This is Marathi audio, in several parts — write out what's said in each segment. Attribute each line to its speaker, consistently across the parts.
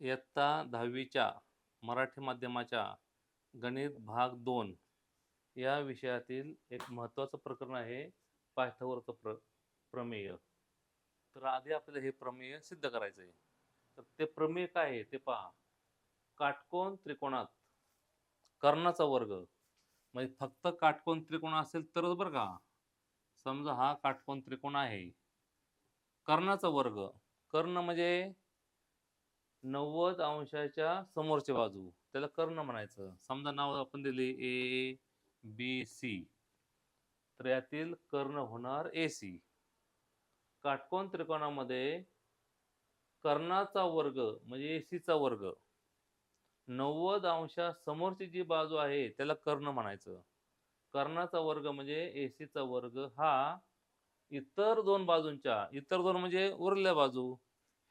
Speaker 1: इयत्ता दहावीच्या मराठी माध्यमाच्या गणित भाग दोन या विषयातील एक महत्त्वाचं प्रकरण आहे पाठावरचं प्र प्रमेय. तर आधी आपल्याला हे प्रमेय सिद्ध करायचं आहे तर ते प्रमेय काय आहे ते पहा. काटकोन त्रिकोणात कर्णाचा वर्ग. म्हणजे फक्त काटकोन त्रिकोण असेल तरच बरं का. समजा हा काटकोन त्रिकोण आहे. कर्णाचा वर्ग. कर्ण म्हणजे नव्वद अंशाच्या समोरची बाजू. त्याला कर्ण म्हणायचं. समजा नाव आपण दिले ए बी सी तर यातील कर्ण होणार ए सी काटकोन त्रिकोणामध्ये कर्णाचा वर्ग म्हणजे ए चा वर्ग. नव्वद अंशा समोरची जी बाजू आहे त्याला कर्ण म्हणायचं. कर्णाचा वर्ग म्हणजे ए चा वर्ग हा इतर दोन बाजूंच्या इतर दोन म्हणजे उरल्या बाजू.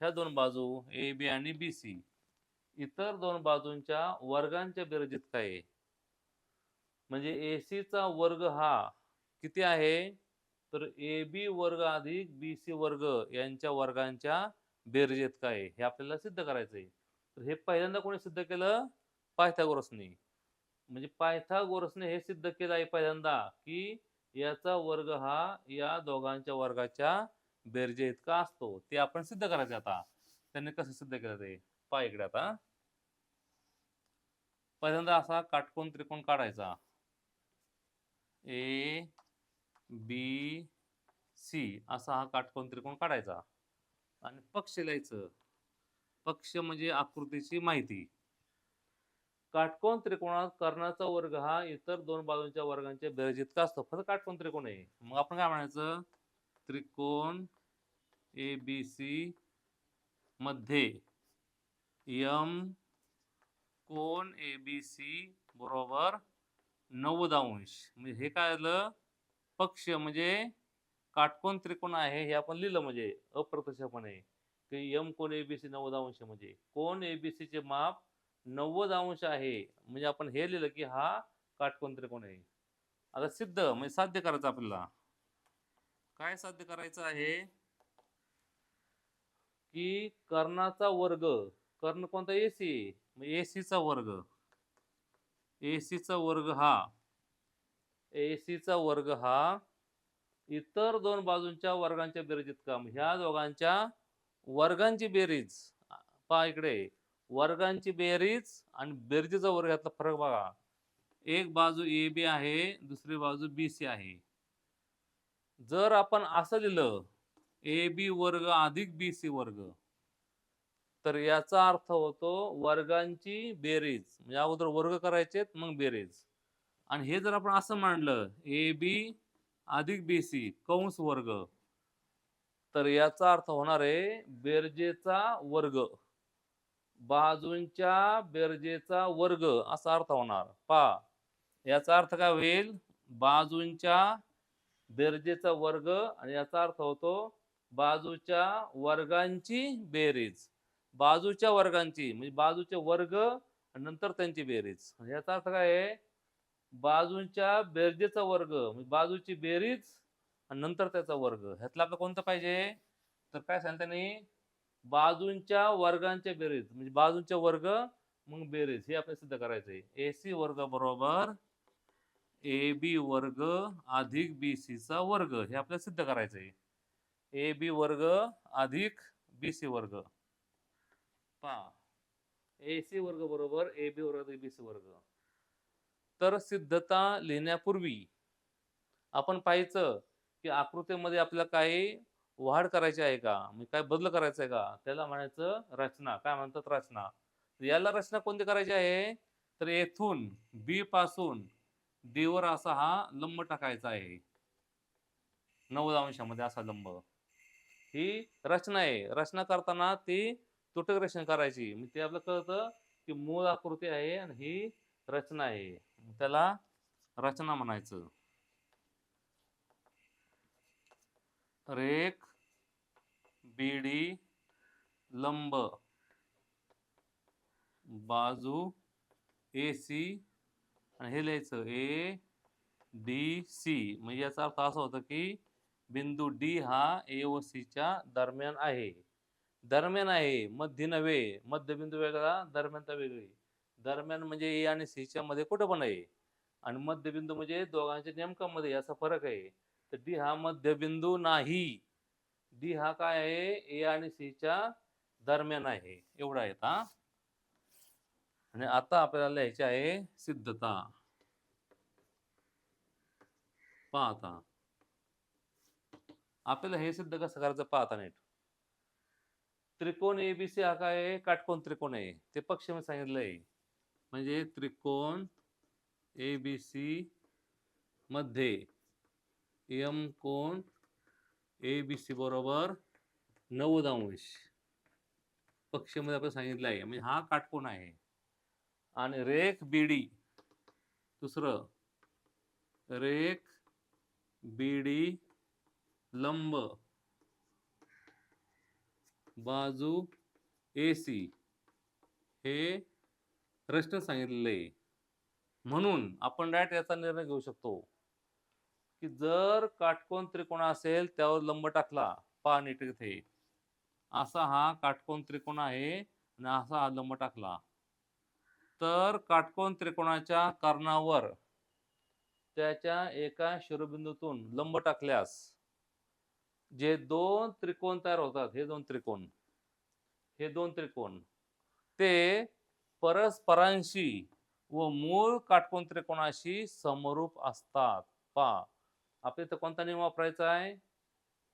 Speaker 1: ह्या दोन बाजू ए बी आणि बी सी. इतर दोन बाजूंच्या वर्गांच्या बेरजेत काय आहे? म्हणजे ए चा वर्ग हा किती आहे? तर ए बी वर्ग अधिक बी सी वर्ग यांच्या वर्गांच्या बेरजेत काय हे आपल्याला सिद्ध करायचं आहे. तर हे पहिल्यांदा कोणी सिद्ध केलं? पायथागोरसने. म्हणजे पायथागोरसने हे सिद्ध केलं आहे पहिल्यांदा की याचा वर्ग हा या दोघांच्या वर्गाच्या बेरजे इतका असतो ते आपण सिद्ध करायचे आता. त्यांनी कसं सिद्ध केलं ते? पहा इकडे आता. पहिल्यांदा असा काटकोन त्रिकोण काढायचा. ए बी सी असा हा काटकोन त्रिकोण काढायचा. आणि पक्ष लिहायचं. पक्ष म्हणजे आकृतीची माहिती. काटकोन त्रिकोणात कर्णाचा वर्ग हा इतर दोन बाजूंच्या वर्गांच्या बेरजेत असतो. फक्त काटकोन त्रिकोण आहे. मग आपण काय म्हणायचं? त्रिकोण ए बी सी मध्ये. यम कोण ए बी सी बरोबर नव्वद अंश म्हणजे हे काय आलं? पक्ष म्हणजे काटकोण त्रिकोण आहे हे आपण लिहिलं म्हणजे अप्रत्यक्षपणे. की यम कोण ए बी सी नव्वद अंश म्हणजे कोण ए बी चे माप नव्वद अंश आहे. म्हणजे आपण हे लिहिलं की हा काटकोण त्रिकोण आहे. आता सिद्ध म्हणजे साध्य करायचं आपल्याला. काय साध्य करायचं आहे? की कर्णाचा वर्ग कर्ण कोणता? एसी. मग एसीचा वर्ग. एसीचा वर्ग हा एसीचा वर्ग हा इतर दोन बाजूंच्या वर्गांच्या बेरजीत काम ह्या दोघांच्या वर्गांची बेरीज पहा इकडे. वर्गांची बेरीज आणि बेरजेचा वर्ग यातला फरक बघा. एक बाजू ए बी आहे दुसरी बाजू बी सी आहे. जर आपण असं लिहिलं ए बी वर्ग अधिक बी सी वर्ग. तर याचा अर्थ होतो वर्गांची बेरीज. म्हणजे अगोदर वर्ग करायचे मग बेरीज. आणि हे जर आपण असं मांडलं ए बी अधिक बी सी कंस वर्ग. तर याचा अर्थ होणार आहे बेरजेचा वर्ग. बाजूंच्या बेरजेचा वर्ग असा अर्थ होणार. पा याचा अर्थ काय होईल? बाजूंच्या बेरजेचा वर्ग आणि याचा अर्थ होतो बाजूच्या वर्गांची बेरीज. बाजूच्या वर्गांची म्हणजे बाजूचे वर्ग आणि नंतर त्यांची बेरीज. याचा अर्थ काय आहे? बाजूंच्या बेरजेचा वर्ग म्हणजे बाजूची बेरीज आणि नंतर त्याचा वर्ग. ह्यातलं आपलं कोणतं पाहिजे? तर काय सांगता नाही बाजूंच्या वर्गांच्या बेरीज म्हणजे बाजूंचे वर्ग मग बेरीज. हे आपल्याला सिद्ध करायचं आहे ए सी वर्ग बरोबर ए बी वर्ग अधिक बी सीचा वर्ग. हे आपल्याला सिद्ध करायचं आहे ए बी वर्ग अधिक बी सी वर्ग. पहा. ए सी वर्ग बरोबर ए बी वर्ग अधिक बी सी वर्ग. तर सिद्धता लिहिण्यापूर्वी आपण पाहायचं की आकृतीमध्ये आपल्याला काही वाढ करायची आहे का? म्हणजे काय बदल करायचा आहे का? त्याला म्हणायचं रचना. काय म्हणतात? रचना. याला रचना कोणती करायची आहे? तर येथून बी पासून डी वर असा हा लंब टाकायचा आहे. नव्वद अंशामध्ये असा लंब. ही रचना आहे. रचना करताना ती तुटक रचना करायची. मग ते आपलं कळतं की मूळ आकृती आहे आणि ही रचना आहे. त्याला रचना म्हणायचं. रेख बीडी लंब बाजू ए सी आणि हे लिहायचं ए डी सी. म्हणजे याचा अर्थ असा होता की बिंदू डी हा ए व सीच्या दरम्यान आहे. दरम्यान आहे मध्य नव्हे मध्यबिंदू वेगळा दरम्यानता वेगळी. दरम्यान म्हणजे ए आणि सी च्या मध्ये कुठं पण आहे. आणि मध्यबिंदू म्हणजे दोघांच्या नेमकामध्ये याचा फरक आहे. तर डी हा मध्यबिंदू नाही. डी हा काय आहे? ए आणि सी च्या दरम्यान आहे. एवढा आहे हा. आणि आता आपल्याला लिहायचे आहे सिद्धता. पाहता. आपल्याला हे सिद्ध कसं करायचं पाहता नीट. त्रिकोण एबीसी हा काय आहे? काटकोण त्रिकोण आहे. ते पक्ष मी सांगितलंय. म्हणजे त्रिकोण एबीसी मध्ये यम कोण एबीसी बरोबर नव्वद अंश. पक्षमध्ये आपण सांगितलं आहे म्हणजे हा काटकोण आहे. आणि रेख बीडी दुसरं रेख बीडी लंब. बाजू ए सी हे प्रश्न सांगितले. आहे म्हणून आपण डायरेक्ट याचा निर्णय घेऊ शकतो. की जर काटकोण त्रिकोण असेल त्यावर लंब टाकला पा नीट इथे. असा हा काटकोण त्रिकोण आहे आणि असा हा लंब टाकला. तर काटकोण त्रिकोणाच्या कर्णावर त्याच्या एका शिरोबिंदूतून लंब टाकल्यास जे दोन त्रिकोण तयार होतात हे दोन त्रिकोण हे दोन त्रिकोण ते परस्परांशी व मूळ काटकोण त्रिकोणाशी समरूप असतात. पा आपल्या इथं कोणता नियम वापरायचा आहे?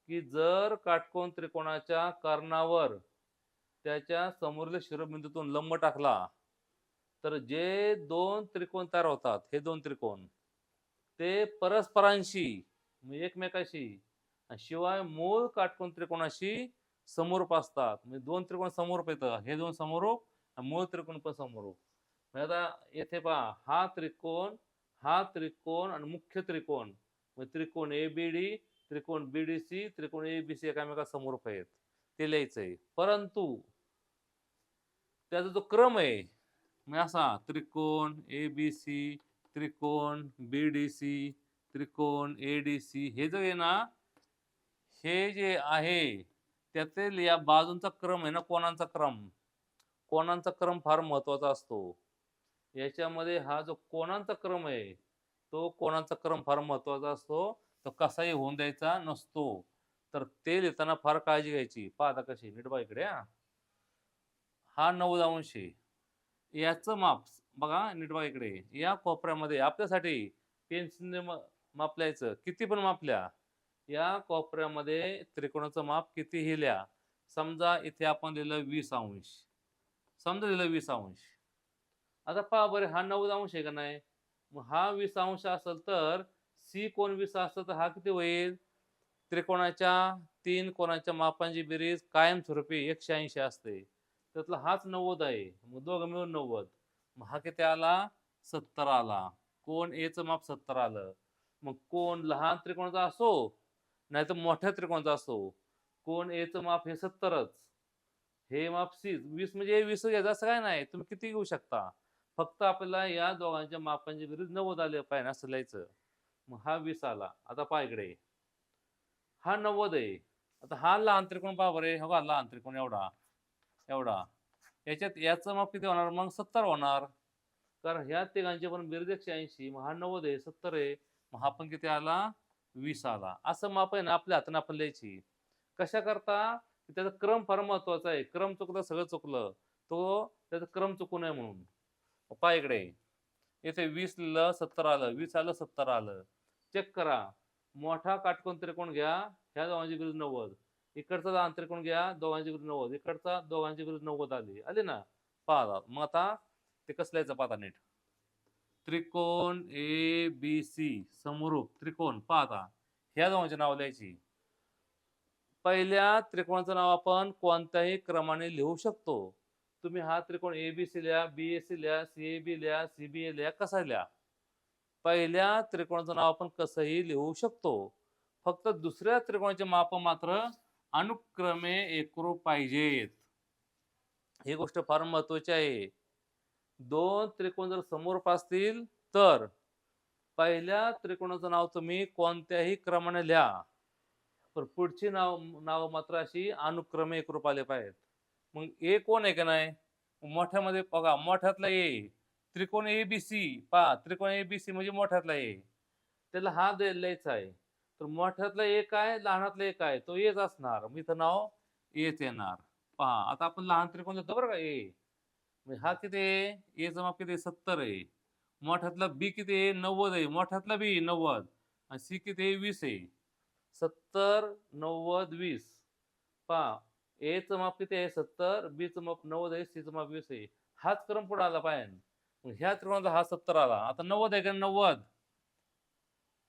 Speaker 1: की जर काटकोण त्रिकोणाच्या कर्णावर त्याच्या समोरील शिरोबिंदूतून लंब टाकला तर जे दोन त्रिकोण तयार होतात हे दोन त्रिकोण ते परस्परांशी एकमेकाशी शिवाय मूळ काटकोन त्रिकोणाशी समोरूप असतात. म्हणजे दोन त्रिकोण समोरूप येतं. हे दोन समोरूप आणि मूळ त्रिकोण पण समोरूप. म्हणजे आता येथे पहा हा त्रिकोण हा त्रिकोण आणि मुख्य त्रिकोण. म्हणजे त्रिकोण ए बी डी त्रिकोण बी डी सी त्रिकोण ए बी सी एकामेका समोरूप आहेत. ते लिहायचंय. परंतु त्याचा जो क्रम आहे म्हणजे असा त्रिकोण ए बी सी त्रिकोण बी डी सी त्रिकोण ए डी सी हे जे आहे ना हे जे आहे त्यातील या बाजूंचा क्रम आहे ना कोणांचा क्रम. कोणांचा क्रम फार महत्त्वाचा असतो. याच्यामध्ये हा जो कोणांचा क्रम आहे तो कोणांचा क्रम फार महत्त्वाचा असतो. तो कसाही होऊन द्यायचा नसतो. तर ते लिहिताना फार काळजी घ्यायची. पाहता कशी नीट बा इकडे हा. हा अंश आहे याचं माप बघा नीट बघा इकडे. या कोपऱ्यामध्ये आपल्यासाठी पेन्सिलने मापल्याचं. किती पण मापल्या. या कोपऱ्यामध्ये त्रिकोणाचं माप कितीही लिहा. समजा इथे आपण लिहिलं वीस अंश. समजा लिहिलं वीस अंश. आता पहा बरे हा नव्वद अंश आहे का नाही? मग हा वीस अंश असेल तर सी कोण वीस असेल तर हा किती होईल? त्रिकोणाच्या तीन कोणाच्या मापांची बेरीज कायमस्वरूपी एकशे ऐंशी असते. त्यातला हाच नव्वद आहे. मग दोघं मिळून नव्वद. मग हा किती आला? सत्तर आला. कोण एचं माप सत्तर आलं. मग कोण लहान त्रिकोणाचा असो नाही तर मोठ्या त्रिकोणाचा असो हो. कोण एचं माप हे सत्तरच. हे माप सी वीस म्हणजे वीस घ्यायचं असं काय नाही. तुम्ही किती घेऊ शकता? फक्त आपल्याला या दोघांच्या मापांची बेरीज नव्वद आले पाहिजे असं लिहायचं. मग हा वीस आला. आता पहा इकडे. हा नव्वद आहे. आता हा लहान त्रिकोण पहा बरे. हो लहान त्रिकोण एवढा. एवढा. याच्यात याचं माप किती होणार? मग सत्तर होणार. कारण ह्या तिघांचे पण बेरीज एकशे ऐंशी. मग हा नव्वद आहे. सत्तर आहे. मग हा पण किती आला? वीस आला. असं माप आहे ना आपल्या हाताने आपण लिहायची. कशा करता? त्याचा क्रम फार महत्त्वाचा आहे. क्रम चुकलं सगळं चुकलं. तो त्याचा क्रम चुकू नये म्हणून. पहा इकडे. येथे वीस लिहिलं सत्तर आलं. वीस आलं सत्तर आलं. चेक करा. मोठा काटकोण त्रिकोण घ्या. ह्या दोघांची गरज नव्वद. इकडचा लहान त्रिकोण घ्या. दोघांची गरज नव्वद. इकडचा दोघांची गरज नव्वद आली. आली ना? पहा. मग आता ते कसल्याचं पाहता नीट. त्रिकोण ए बी सी समरूप त्रिकोण पाहता. ह्या दोघांची नाव लिहायची. पहिल्या त्रिकोणाचं नाव आपण कोणत्याही क्रमाने लिहू शकतो. तुम्ही हा त्रिकोण ए बी सी लिहा बी ए सी लिहा सी ए बी लिहा सी बी ए लिहा कसा लिहा? पहिल्या त्रिकोणाचं नाव आपण कसंही लिहू शकतो. फक्त दुसऱ्या त्रिकोणाचे माप मात्र अनुक्रमे एकरूप पाहिजेत. ही गोष्ट फार महत्वाची आहे. दोन त्रिकोण जर समोर असतील तर पहिल्या त्रिकोणाचं नाव तुम्ही कोणत्याही क्रमाने लिहा. पण पुढची नाव नाव मात्र अशी अनुक्रमे एकरूप आले पाहिजेत. मग ए कोण आहे का नाही? मोठ्यामध्ये बघा मोठ्यातला ए त्रिकोण ए बी सी पहा त्रिकोण ए बी सी म्हणजे मोठ्यातला ए. त्याला हा द्यायचा आहे. तर मोठ्यातला एक आहे लहानातला एक आहे तो एच असणार. मग इथं नाव एच येणार. पहा आता आपण लहान त्रिकोण देतो बरं का ए. म्हणजे हा किती आहे? एचं माप किती आहे? सत्तर आहे. मोठ्यातला बी किती आहे? नव्वद आहे. मोठ्यातला बी नव्वद. आणि सी किती आहे? वीस आहे. सत्तर नव्वद वीस. पहा एचं माप किती आहे? सत्तर बीचं माप नव्वद आहे सीचं माप वीस आहे. हाच क्रम पुढे आला पाहिजे. मग ह्या त्रिकोणाचा हा सत्तर आला. आता नव्वद आहे का? नव्वद.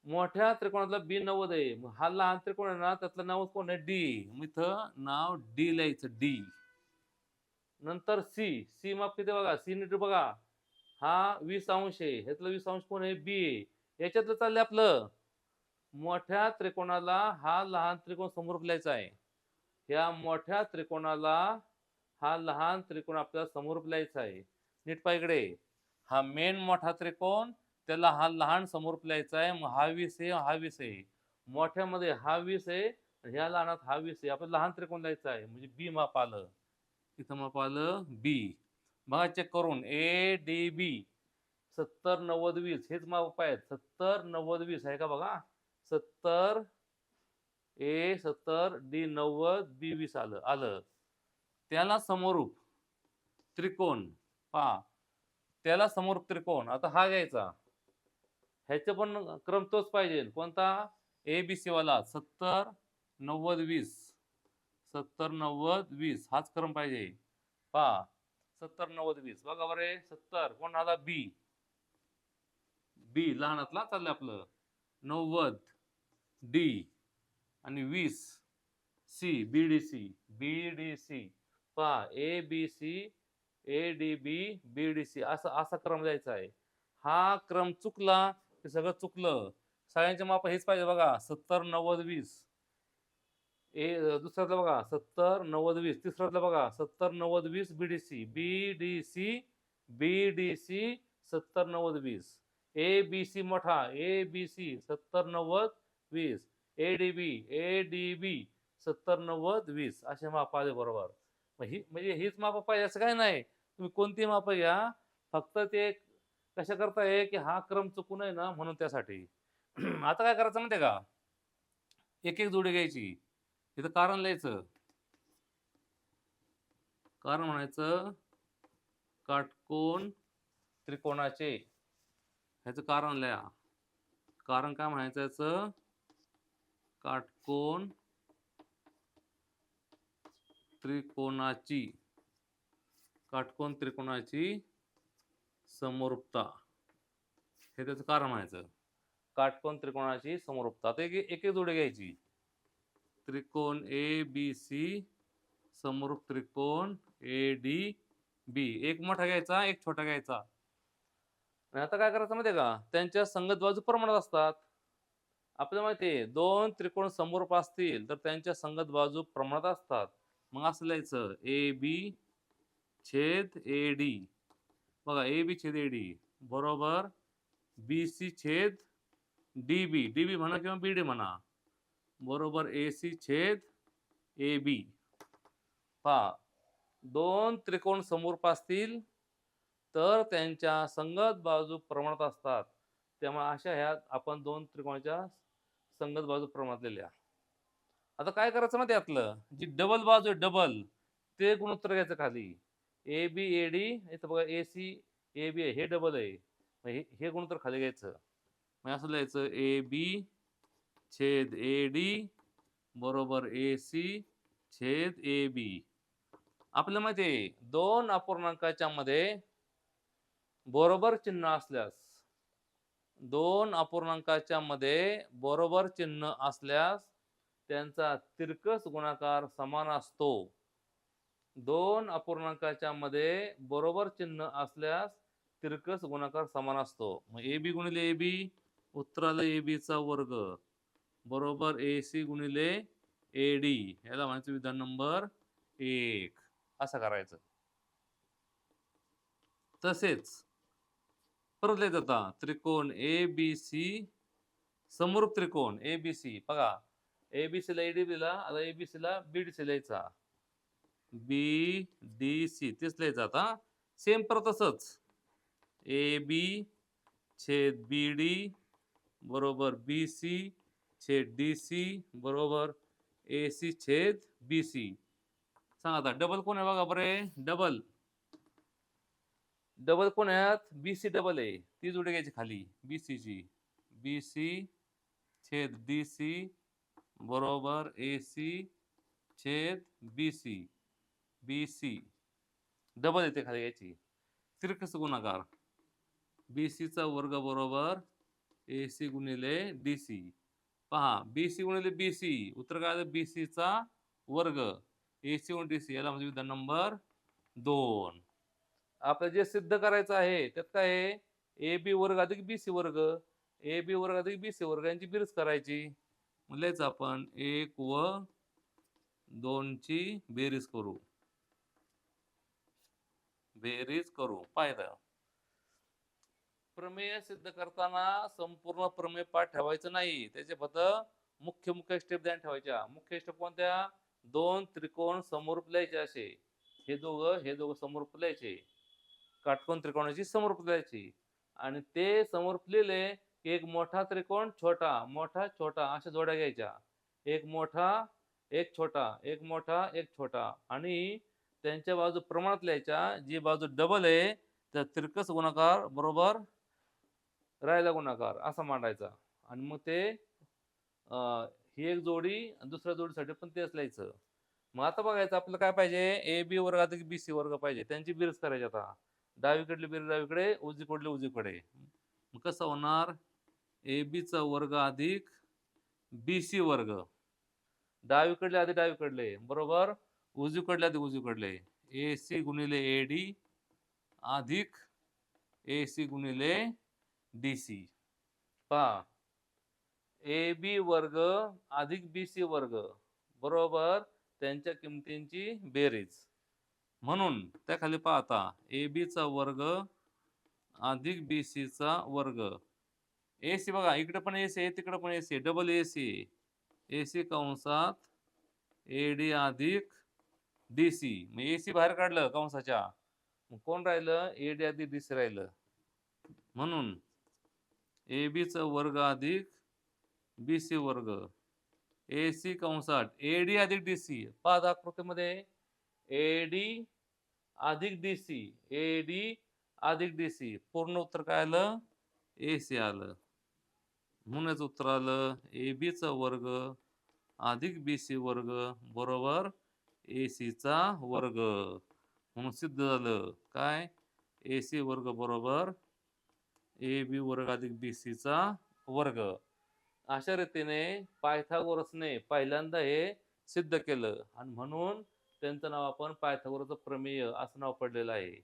Speaker 1: मोठ्या त्रिकोणातला बी नव्वद आहे. मग हा लहान त्रिकोण आहे ना त्यातलं नाव कोण आहे? डी. मग इथं नाव डी लिहायचं डी. नंतर सी सी माप किती बघा सी नीट बघा. हा वीस अंश आहे. ह्यातलं वीस अंश कोण आहे? बी आहे. याच्यातलं चाललंय आपलं. मोठ्या त्रिकोणाला हा लहान त्रिकोण समोर लिहायचा आहे. या मोठ्या त्रिकोणाला हा लहान त्रिकोण आपल्याला समोर लिहायचा आहे. नीट पहा हा मेन मोठा त्रिकोण त्याला हा लहान समोर लिहायचा आहे. मग हा वीस आहे हा वीस आहे. मोठ्यामध्ये हा वीस आहे ह्या लहानात हा वीस आहे. आपल्याला लहान त्रिकोण लिहायचा आहे. म्हणजे बी माप आलं. इथं माप आलं बी बघा चेक करून. ए डी बी सत्तर नव्वद वीस. हेच माप आहेत. सत्तर नव्वद वीस. आहे का बघा? सत्तर ए सत्तर डी नव्वद बी वीस आलं. आलं. त्याला समरूप त्रिकोण. पहा. त्याला समरूप त्रिकोण. आता हा घ्यायचा. ह्याचे पण क्रम तोच पाहिजे. कोणता? ए बी सी वाला. सत्तर नव्वद वीस. सत्तर नव्वद वीस हाच क्रम पाहिजे. पहा सत्तर नव्वद वीस. बघा बरे सत्तर. कोण आला बी. बी. लहानातला चाललंय आपलं. नव्वद डी. आणि वीस C. B D C. B D C. पहा A B C A D B B D C. असा असा क्रम द्यायचा आहे. हा क्रम चुकला की सगळं चुकलं. सगळ्यांचे माप हेच पाहिजे बघा. सत्तर नव्वद वीस. ए दुसऱ्यातलं बघा सत्तर नव्वद वीस. तिसऱ्यातलं बघा सत्तर नव्वद वीस B D C B D C B D C सत्तर नव्वद वीस. ए बी सी मोठा ए बी सी सत्तर नव्वद वीस. ए डी बी ए डी बी सत्तर नव्वद वीस. असे माप आले बरोबर. मग ही म्हणजे हीच माप पाहिजे असं काय नाही. तुम्ही कोणती माप घ्या. फक्त ते कशा करताय की हा क्रम चुकून आहे ना म्हणून त्यासाठी. आता काय करायचं माहिती का? एक एक जोडी घ्यायची. इथं कारण लिहायचं. कारण म्हणायचं काटकोन त्रिकोणाचे. ह्याचं कारण लिहा. कारण काय म्हणायचं याचं? काटकोन त्रिकोणाची. काटकोण त्रिकोणाची समरूपता. हे त्याचं कारण म्हणायचं. काटकोण त्रिकोणाची समरूपता. ते एक एक जोडी घ्यायची. त्रिकोण ए बी सी. समोर त्रिकोण ए डी बी. एक मोठा घ्यायचा एक छोटा घ्यायचा. आणि आता काय करायचं माहिती का? त्यांच्या संगत बाजू प्रमाणात असतात. आपल्याला माहिती आहे दोन त्रिकोण समरूप असतील तर त्यांच्या संगत बाजू प्रमाणात असतात. मग असं लिहायचं ए बी छेद ए डी. बघा ए बी छेद ए डी. बरोबर बी सी छेद डी बी. डी बी म्हणा किंवा बी डी म्हणा. बरोबर ए सी छेद ए बी. पहा दोन त्रिकोण समोर पासतील तर त्यांच्या संगत बाजू प्रमाणात असतात. त्यामुळे अशा ह्या आपण दोन त्रिकोणाच्या संगत बाजू प्रमाणात लिहिल्या आता काय करायचं माहिती त्यातलं जी डबल बाजू आहे डबल ते गुणोत्तर घ्यायचं खाली. ए बी ए डी इथं बघा ए सी ए बी आहे हे डबल आहे. हे हे गुणोत्तर खाली घ्यायचं. म्हणजे असं लिहायचं ए बी छेद ए डी बरोबर ए सी छेद ए बी. आपल्या माहिती दोन अपूर्णांकाच्या मध्ये बरोबर चिन्ह असल्यास दोन अपूर्णांकाच्या मध्ये बरोबर चिन्ह असल्यास त्यांचा तिरकस गुणाकार समान असतो. दोन अपूर्णांकाच्या मध्ये बरोबर चिन्ह असल्यास तिरकस गुणाकार समान असतो. मग ए बी गुणिले ए बी उत्तराला ए बीचा वर्ग. बरोबर ए सी गुणिले ए डी याला म्हणायचं विधान नंबर एक. असं करायचं. तसेच परत लिहित आता त्रिकोण ए बी सी समरूप त्रिकोण ए बी सी बघा ए बी सी ला ए डी ला आता ए बी सी ला बी डी सी लिहायचा. बी डी सी तेच लिहायचं आता. सेम परत तसंच. ए बी छेद बी डी बरोबर बी सी छेद डी सी बरोबर ए सी छेद बी सी. सांगा आता डबल कोण आहे बघा बरे डबल डबल कोण आहेत बी सी डबल आहे. ती जोडी घ्यायची खाली. बी ची. बी सी छेद डी सी बरोबर ए सी छेद B C B C double येते खाली घ्यायची. तिरकस गुणाकार. बी वर्ग बरोबर ए सी गुणिले डी सी पहा बी सी गुणिले बी सी उत्तर काय आलं बी चा वर्ग. ए सी गुण डी सी याला म्हणजे विधान नंबर दोन. आपलं जे सिद्ध करायचं आहे त्यात काय आहे? ए बी वर्ग अधिक बी सी वर्ग. ए बी वर्ग अधिक बी सी वर्ग यांची बेरीज करायची. म्हणलेच आपण एक व दोनची बेरीज करू. बेरीज करू. पाहिलं प्रमेय सिद्ध करताना संपूर्ण प्रमेय पाठ ठेवायचं नाही. त्याचे फक्त मुख्य मुख्य स्टेप ध्यान ठेवायच्या. मुख्य स्टेप कोणत्या? दोन त्रिकोण समरूप लिहायचे असे. हे दोघं हे दोघं समरूप लिहायचे. काटकोण त्रिकोणाची समरूप लिहायची. आणि ते समरूप लिहिले की एक मोठा त्रिकोण छोटा मोठा छोटा अशा जोड्या घ्यायच्या. एक मोठा एक छोटा एक मोठा एक छोटा. आणि त्यांच्या बाजू प्रमाणात लिहायच्या. जी बाजू डबल आहे त्या त्रिकस गुणाकार बरोबर राहिला गुणाकार असा मांडायचा. आणि मग ते ही एक जोडी आणि दुसऱ्या जोडीसाठी पण तेच लिहायचं. मग आता बघायचं आपलं काय पाहिजे? ए बी वर्ग अधिक बी सी वर्ग पाहिजे? त्यांची बिरज करायची आता. डावीकडली बिरज डावीकडे उजवीकडली उजवीकडे. मग कसं होणार? ए बीचा वर्ग अधिक बी सी वर्ग. डावीकडले आधी डावीकडले बरोबर? उजवीकडले आधी उजवीकडले. ए सी गुणिले ए डी अधिक ए सी गुणिले डी सी पहा. ए बी वर्ग अधिक बी सी वर्ग. बरोबर? त्यांच्या किमतींची बेरीज. म्हणून त्याखाली पाहता ए बीचा वर्ग अधिक बी सीचा वर्ग. ए सी बघा इकडे पण ए सी आहे तिकडे पण A C double A C A C कंसात ए डी अधिक डी सी मग ए सी बाहेर काढलं कंसाच्या. मग कोण राहिलं? ए डी अधिक डी सी राहिलं. म्हणून ए बीचा वर्ग अधिक बी सी वर्ग. ए सी कंसात ए डी अधिक डी सी. पाच आकृतीमध्ये ए डी अधिक डी सी. ए डी अधिक डी सी. पूर्ण उत्तर काय आलं? ए सी आलं. म्हणूनच उत्तर आलं ए बीचा वर्ग अधिक बी सी वर्ग बरोबर ए सीचा वर्ग. म्हणून सिद्ध झालं. काय? ए सी वर्ग बरोबर ए बी वर्ग अधिक बी सीचा वर्ग. अशा रीतीने पायथागोरसने पहिल्यांदा हे सिद्ध केलं. आणि म्हणून त्यांचं नाव आपण पायथागोरचं प्रमेय असं नाव पडलेलं आहे.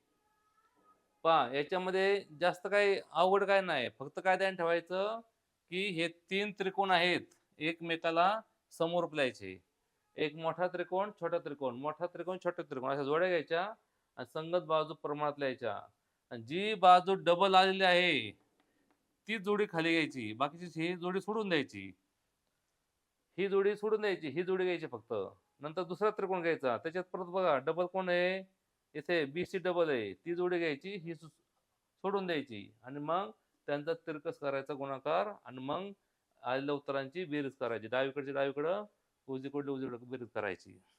Speaker 1: पहा याच्यामध्ये जास्त काही अवघड काय नाही. फक्त काय ध्यान ठेवायचं की हे तीन त्रिकोण आहेत एकमेकाला समोर प्यायचे. एक मोठा त्रिकोण छोटा त्रिकोण. मोठा त्रिकोण छोटा त्रिकोण. अशा जोड्या घ्यायच्या आणि संगत बाजू प्रमाणात लिहायच्या. आणि जी बाजू डबल आलेली आहे ती जोडी खाली घ्यायची. बाकीची ही जोडी सोडून द्यायची. ही जोडी सोडून द्यायची ही जोडी घ्यायची फक्त. नंतर दुसरा त्रिकोण घ्यायचा. त्याच्यात परत बघा डबल कोण आहे? इथे बी सी डबल आहे. ती जोडी घ्यायची ही सोडून द्यायची. आणि मग त्यांचा तिरकस करायचा गुणाकार आणि मग आलेल्या उत्तरांची बेरीज करायची. डावीकडची डावीकडं उजवीकडली उजवीकडे बेरीज करायची.